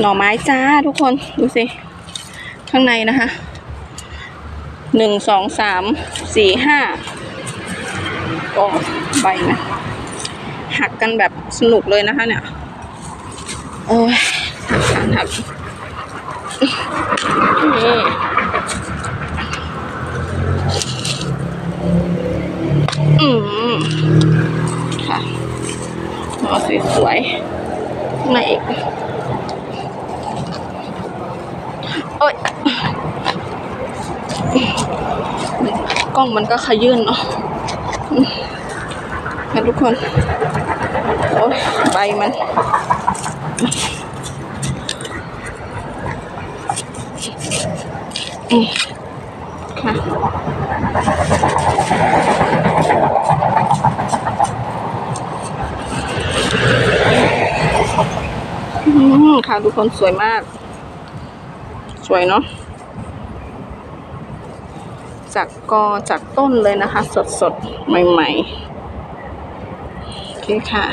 หน่อไม้จ้าทุกคนดูสิ ข้างในนะคะหนึ่งสองสามสี่ห้าโอ้ใบนะหักกันแบบสนุกเลยนะคะเนี่ยโอ้ยหักหักนี่อืมค่ะหน่อสวยๆข้างในอีก โอ๊ยกล้องมันก็ขยื่นเนาะนะทุกคน โอ้ยใบมันอืมค่ะ ค่ะ ทุกคนสวยมาก สวยเนาะจากกอจากต้นเลยนะคะ สดๆ ใหม่ๆ โอเคค่ะ